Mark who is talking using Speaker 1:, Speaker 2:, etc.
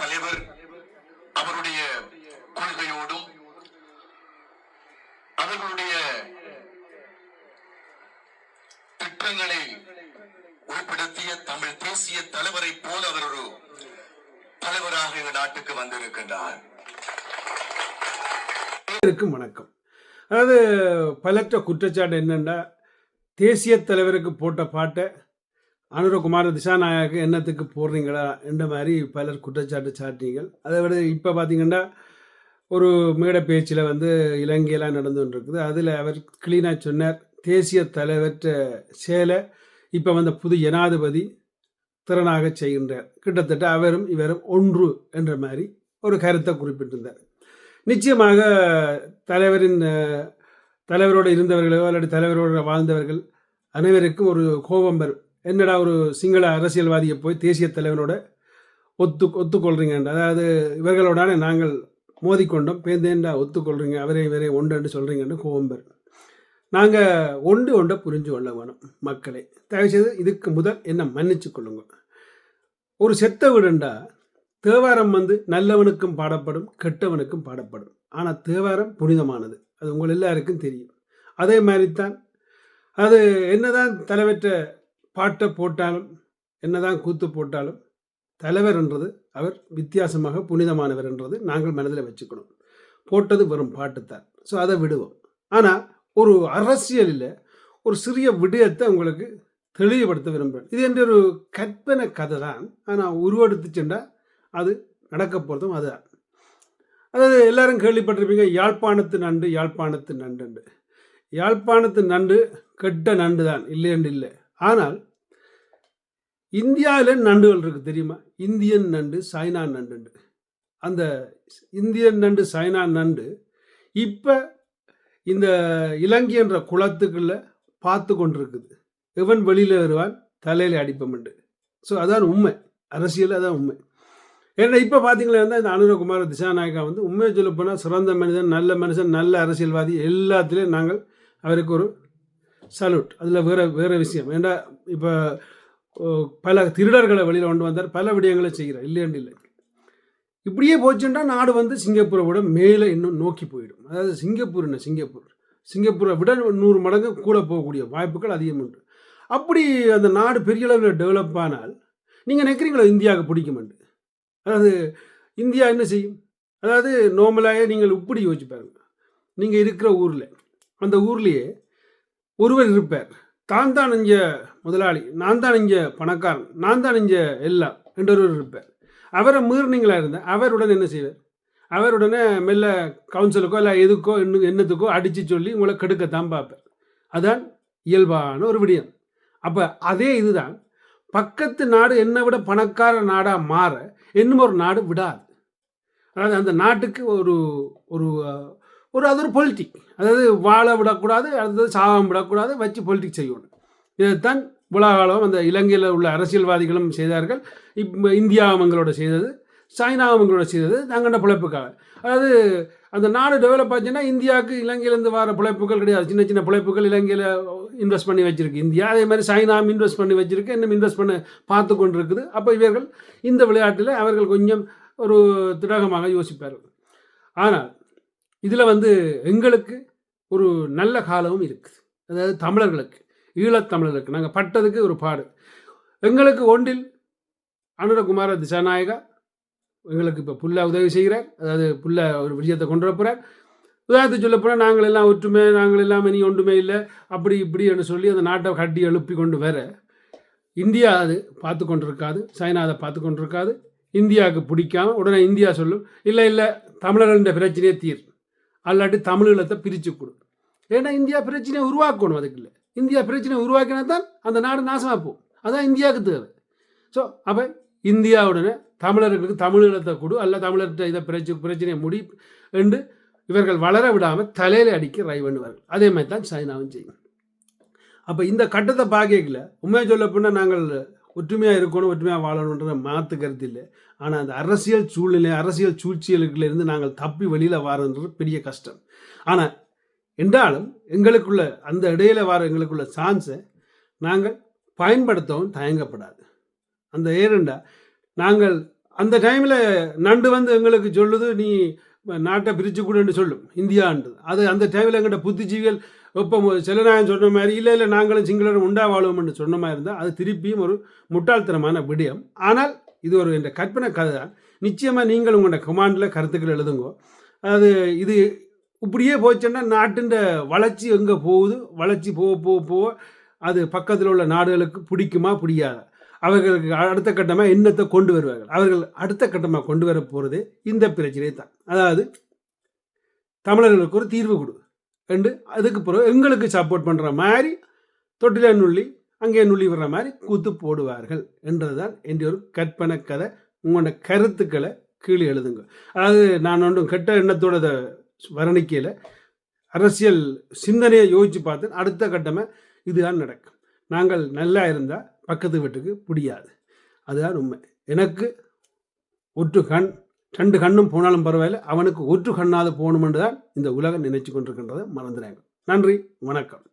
Speaker 1: தலைவர் அவருடைய கொள்கையோடும் அவர்களுடைய திட்டங்களை உட்படுத்திய தமிழ் தேசிய தலைவரை போல அவர் ஒரு தலைவராக இந்த நாட்டுக்கு வந்திருக்கின்றார்.
Speaker 2: வணக்கம். அதாவது பலற்ற குற்றச்சாட்டு என்னென்னா தேசிய தலைவருக்கு போட்ட பாட்டை அனுரகுமார திசாநாயக என்னத்துக்கு போடுறீங்களா என்ற மாதிரி பலர் குற்றச்சாட்டு சாட்டினீங்கள் அதை விட இப்போ பார்த்தீங்கன்னா ஒரு மேடை பேச்சில் வந்து இலங்கையெல்லாம் நடந்து கொண்டிருக்குது. அதில் அவர் கிளீனாக சொன்னார். தேசிய தலைவற்ற சேலை இப்போ வந்த புது ஜனாதிபதி திறனாக செய்கின்றார். கிட்டத்தட்ட அவரும் இவரும் ஒன்று என்ற மாதிரி ஒரு கருத்தை குறிப்பிட்டிருந்தார். நிச்சயமாக தலைவரின் தலைவரோடு இருந்தவர்களோ அல்லது தலைவரோடு வாழ்ந்தவர்கள் அனைவருக்கும் ஒரு கோபம் வரும். என்னடா ஒரு சிங்கள அரசியல்வாதியை போய் தேசிய தலைவனோட ஒத்து ஒத்துக்கொள்றீங்க அதாவது இவர்களோடான நாங்கள் மோதிக்கொண்டோம். பேந்தேண்டா ஒத்துக்கொள்றீங்க? அவரே இவரே ஒன்று சொல்கிறீங்கன்னு கோவம்பர் நாங்கள் ஒன்று ஒன்றை புரிஞ்சு கொள்ள வேணும் மக்களை. தயவுசெய்து இதுக்கு முதல் என்ன மன்னிச்சு கொள்ளுங்க. ஒரு செத்த வீடுண்டா தேவாரம் வந்து நல்லவனுக்கும் பாடப்படும் கெட்டவனுக்கும் பாடப்படும். ஆனால் தேவாரம் புனிதமானது. அது உங்கள் எல்லாருக்கும் தெரியும். அதே மாதிரி தான் அது என்னதான் தலைவற்ற பாட்டை போட்டாலும் என்னதான் கூத்து போட்டாலும் தலைவர் என்றது அவர் வித்தியாசமாக புனிதமானவர் என்றது நாங்கள் மனதில் வச்சுக்கணும். போட்டது வெறும் பாட்டுத்தான். ஸோ அதை விடுவோம். ஆனால் ஒரு அரசியலில் ஒரு சிறிய விடயத்தை உங்களுக்கு தெளிவுபடுத்த விரும்புகிறேன் இது என்ற ஒரு கற்பனை கதை தான் ஆனால் உருவெடுத்து சென்றால் அது நடக்க போகிறதும் அதுதான். அதாவது எல்லாரும் கேள்விப்பட்டிருப்பீங்க யாழ்ப்பாணத்து நண்டு யாழ்ப்பாணத்து நண்டு யாழ்ப்பாணத்து நண்டு கெட்ட நண்டு தான் இல்லையென்று இல்லை. ஆனால் இந்தியாவில் நண்டுகள் இருக்குது தெரியுமா? இந்தியன் நண்டு சைனா நண்டு அந்த இந்தியன் நண்டு சைனா நண்டு இப்போ இந்த இலங்கை என்ற குளத்துக்குள்ள பார்த்து கொண்டிருக்குது. எவன் வெளியில் வருவான் தலையில் அடிப்பமண்டு ஸோ அதான் உண்மை. அரசியல் அதான் உண்மை. ஏன்னா இப்போ பார்த்தீங்களா இந்த அனுரகுமார் திசாநாயகா வந்து உண்மையை சொல்லப் போனால் சிறந்த மனிதன் நல்ல மனுஷன் நல்ல அரசியல்வாதி எல்லாத்துலேயும் நாங்கள் அவருக்கு ஒரு சல்யூட் அதில் வேறு வேறு விஷயம். ஏன்னா இப்போ பல திருடர்களை வெளியில் கொண்டு வந்தார். பல விடயங்களை செய்கிறார். இல்லைன்னு இல்லை இப்படியே போச்சுன்னா நாடு வந்து சிங்கப்பூரை விட மேலே இன்னும் நோக்கி போயிடும். அதாவது சிங்கப்பூர் என்ன? சிங்கப்பூர். சிங்கப்பூரை விட நூறு மடங்கு கூட போகக்கூடிய வாய்ப்புகள் அதிகம் உண்டு. அப்படி அந்த நாடு பெரிய அளவில் டெவலப் ஆனால் நீங்கள் நினைக்கிறீங்களா இந்தியாவுக்கு பிடிக்குமெண்டு அதாவது இந்தியா என்ன செய்யும்? அதாவது நார்மலாக நீங்கள் இப்படி யோசிச்சு பாருங்க. நீங்கள் இருக்கிற ஊரில் அந்த ஊர்லேயே ஒருவர் இருப்பார். தான் தான் இங்க முதலாளி நான் தான் இங்கே பணக்காரன் நான் தான் இங்க எல்லாம் என்றொருவர் இருப்பார். அவரை மீறினீங்களா இருந்தால் அவருடன் என்ன செய்வார்? அவருடனே மெல்ல கவுன்சிலுக்கோ இல்லை எதுக்கோ இன்னும் என்னத்துக்கோ அடித்து சொல்லி உங்களை கெடுக்கத்தான் பார்ப்பார். அதான் இயல்பான ஒரு விடயம். அப்போ அதே இதுதான். பக்கத்து நாடு என்னை விட பணக்கார நாடாக மாற இன்னும் ஒரு நாடு விடாது. அதாவது அந்த நாட்டுக்கு ஒரு ஒரு ஒரு அது ஒரு பொலிட்டிக் அதாவது வாழ விடக்கூடாது அடுத்தது சாகம் விடக்கூடாது வச்சு பொலிட்டிக் செய்யணும். இதைத்தான் உலகாலம் அந்த இலங்கையில் உள்ள அரசியல்வாதிகளும் செய்தார்கள். இப்போ இந்தியாவும் செய்தது சைனாவங்களோட செய்தது தங்கண்ட பிழைப்புக்காக? அதாவது அந்த நாடு டெவலப் ஆச்சுன்னா இந்தியாவுக்கு இலங்கையிலேருந்து வர பிழைப்புகள் கிடையாது. சின்ன சின்ன பிழைப்புகள் இலங்கையில் இன்வெஸ்ட் பண்ணி வச்சுருக்கு. இந்தியா அதே மாதிரி சைனாவும் இன்வெஸ்ட் பண்ணி வச்சுருக்கு. இன்னும் இன்வெஸ்ட் பண்ண பார்த்து கொண்டு இருக்குது அப்போ இவர்கள் இந்த விளையாட்டில் அவர்கள் கொஞ்சம் ஒரு திடகமாக யோசிப்பார்கள். ஆனால் இதில் வந்து எங்களுக்கு ஒரு நல்ல காலமும் இருக்குது. அதாவது தமிழர்களுக்கு ஈழத்தமிழர்களுக்கு நாங்கள் பட்டதுக்கு ஒரு பாடு. எங்களுக்கு ஒன்றில் அனுரகுமார திசாநாயகா எங்களுக்கு இப்போ புல்லா உதவி செய்கிறார். அதாவது புல்லா ஒரு விஜயத்தை கொண்டு வரப்போகிறார் உதாரணத்துக்கு சொல்ல போனால் நாங்கள் எல்லாம் ஒற்றுமை நாங்கள் எல்லாம் இனி ஒன்றுமே இல்லை. அப்படி இப்படி என்று சொல்லி அந்த நாட்டை கட்டி எழுப்பி கொண்டு வர இந்தியா அது பார்த்து கொண்டு இருக்காது சைனா அதை பார்த்து கொண்டு இருக்காது இந்தியாவுக்கு பிடிக்காம உடனே இந்தியா சொல்லும் இல்லை இல்லை தமிழர்கள் பிரச்சனையே தீர். அல்லாட்டி தமிழீழத்தை பிரித்து கொடு. ஏன்னா இந்தியா பிரச்சனையை உருவாக்கணும் அதுக்கு இல்லை இந்தியா பிரச்சனையை உருவாக்கினா தான் அந்த நாடு நாசமாக போகும். அதான் இந்தியாவுக்கு தேவை. ஸோ அப்போ இந்தியாவுடனே தமிழர்களுக்கு தமிழீழத்தை கொடு. அல்ல தமிழர்கிட்ட இதை பிரச்சனை பிரச்சனையை முடி என்று இவர்கள் வளர விடாமல் தலையில் அடிக்க ரை பண்ணுவார்கள் அதே மாதிரி தான் சைனாவும் செய்யும். அப்போ இந்த கட்டத்தை பார்க்கல உண்மையை சொல்ல போனால் நாங்கள் ஒற்றுமையாக இருக்கணும் ஒற்றுமையாக வாழணுன்ற மாற்று கருத்து இல்லை. ஆனால் அந்த அரசியல் சூழ்நிலை அரசியல் சூழ்ச்சியலுக்குலேருந்து நாங்கள் தப்பி வெளியில் வரன்றது பெரிய கஷ்டம். ஆனால் என்றாலும் எங்களுக்குள்ள அந்த இடையில வர எங்களுக்குள்ள சான்ஸை நாங்கள் பயன்படுத்தவும் தயங்கப்படாது. அந்த ஏரண்டா நாங்கள் அந்த டைமில் நண்டு வந்து எங்களுக்கு சொல்லுது நீ நாட்டை பிரித்து கூடன்னு சொல்லும். இந்தியான்றது. அது அந்த டைமில் எங்கிட்ட புத்திஜீவிகள் இப்போ செல்லநாயன் சொன்ன மாதிரி இல்லை இல்லை நாங்களும் சிங்களரும் உண்டா வாழ்வோம்னு சொன்ன மாதிரி இருந்தால் அது திருப்பியும் ஒரு முட்டாள்தனமான விடயம். ஆனால் இது ஒரு என்ற கற்பனை கதை தான் நிச்சயமாக நீங்கள் உங்களோட கமாண்டில் கருத்துக்கள் எழுதுங்கோ. அது இது இப்படியே போச்சுன்னா நாட்டின் வளர்ச்சி எங்கே போகுது? வளர்ச்சி போக போக போக அது பக்கத்தில் உள்ள நாடுகளுக்கு பிடிக்குமா? பிடிக்காதா? அவர்களுக்கு அடுத்த கட்டமாக எண்ணத்தை கொண்டு வருவார்கள். அவர்கள் அடுத்த கட்டமாக கொண்டு வர போகிறது இந்த பிரச்சனை தான். அதாவது தமிழர்களுக்கு ஒரு தீர்வு கொடு. ரெண்டு அதுக்கு பிறகு எங்களுக்கு சப்போர்ட் பண்ணுற மாதிரி தொட்டில நுள்ளி அங்கே நுள்ளி வர்ற மாதிரி கூத்து போடுவார்கள் என்றது தான் என்ற ஒரு கற்பனை கதை. உங்களோட கருத்துக்களை கீழே எழுதுங்க. அதாவது நான் ஒன்றும் கெட்ட எண்ணத்தோட வர்ணிக்கையில் அரசியல் சிந்தனையை யோசித்து பார்த்தேன் அடுத்த கட்டமாக இதுதான் நடக்கும். நாங்கள் நல்லா இருந்தால் பக்கத்து வீட்டுக்கு பிடியாது. அதுதான் உண்மை. எனக்கு ஒற்று கண் ரெண்டு கண்ணும் போனாலும் பரவாயில்லை. அவனுக்கு ஒற்று கண்ணாவது போகணுமென்று தான் இந்த உலகம் நினைச்சு கொண்டிருக்கின்றதை மறந்துறாங்க நன்றி வணக்கம்.